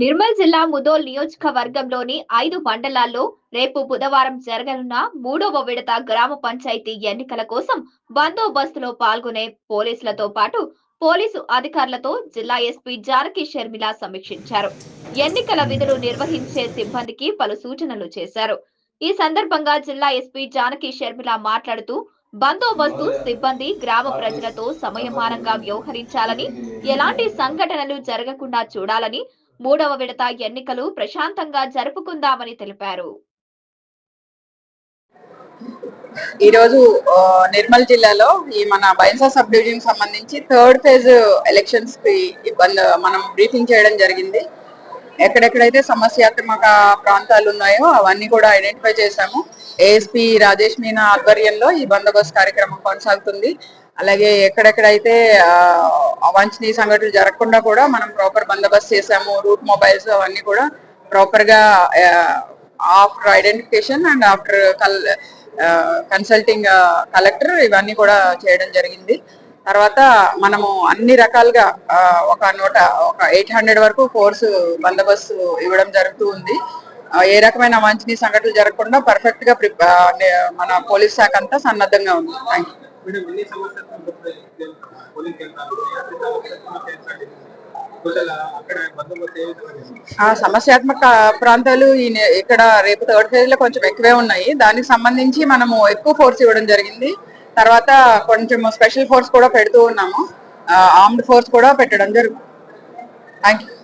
నిర్మల్ జిల్లా ముదోల్ నియోజకవర్గంలోని ఐదు మండలాల్లో రేపు బుధవారం జరగనున్న మూడవ విడత గ్రామ పంచాయతీ ఎన్నికల కోసం బందోబస్తులో పాల్గొనే పోలీసులతో పాటు పోలీసు అధికారులతో జిల్లా ఎస్పీ జానకి షర్మిల సమీక్షించారు. ఎన్నికల విధులు నిర్వహించే సిబ్బందికి పలు సూచనలు చేశారు. ఈ సందర్భంగా జిల్లా ఎస్పీ జానకి షర్మిల మాట్లాడుతూ బందోబస్తు సిబ్బంది గ్రామ ప్రజలతో సమయమానంగా వ్యవహరించాలని ఎలాంటి సంఘటనలు జరగకుండా చూడాలని మూడవ విడత ఎన్నికలు ప్రశాంతంగా జరుపుకుందామని తెలిపారు. ఈ రోజు నిర్మల్ జిల్లాలో ఈ మన బైన్సా సబ్ డివిజన్ సంబంధించి థర్డ్ ఫేజ్ ఎలక్షన్స్కి ఇబ్బంది మనం బ్రీఫింగ్ చేయడం జరిగింది. ఎక్కడెక్కడైతే సమస్యాత్మక ప్రాంతాలు ఉన్నాయో అవన్నీ కూడా ఐడెంటిఫై చేశాము. ఏఎస్పీ రాజేష్ మీనా ఆధ్వర్యంలో ఈ బందోబస్తు కార్యక్రమం కొనసాగుతుంది. అలాగే ఎక్కడెక్కడైతే అవాంఛనీయ సంఘటనలు జరగకుండా కూడా మనం ప్రాపర్ బందోబస్తు చేసాము రూట్ మొబైల్స్ అవన్నీ కూడా ప్రాపర్గా ఆఫ్టర్ ఐడెంటిఫికేషన్ అండ్ ఆఫ్టర్ కల్ కన్సల్టింగ్ కలెక్టర్ ఇవన్నీ కూడా చేయడం జరిగింది. తర్వాత మనము అన్ని రకాలుగా ఒక నూట ఒక ఎయిట్ హండ్రెడ్ వరకు ఫోర్స్ బందోబస్తు ఇవ్వడం జరుగుతూ ఉంది. ఏ రకమైన అవాంఛనీయ సంఘటనలు జరగకుండా పర్ఫెక్ట్గా మన పోలీస్ శాఖ అంతా సన్నద్ధంగా ఉంది? ఆ సమస్యాత్మక ప్రాంతాలు ఇక్కడ రేపు థర్డ్ ఫేజ్లో కొంచెం ఎక్కువే ఉన్నాయి. దానికి సంబంధించి మనము ఎక్కువ ఫోర్స్ ఇవ్వడం జరిగింది. తర్వాత కొంచెం స్పెషల్ ఫోర్స్ కూడా పెడుతూ ఉన్నాము. ఆర్మ్డ్ ఫోర్స్ కూడా పెట్టడం జరుగుతుంది థ్యాంక్ యూ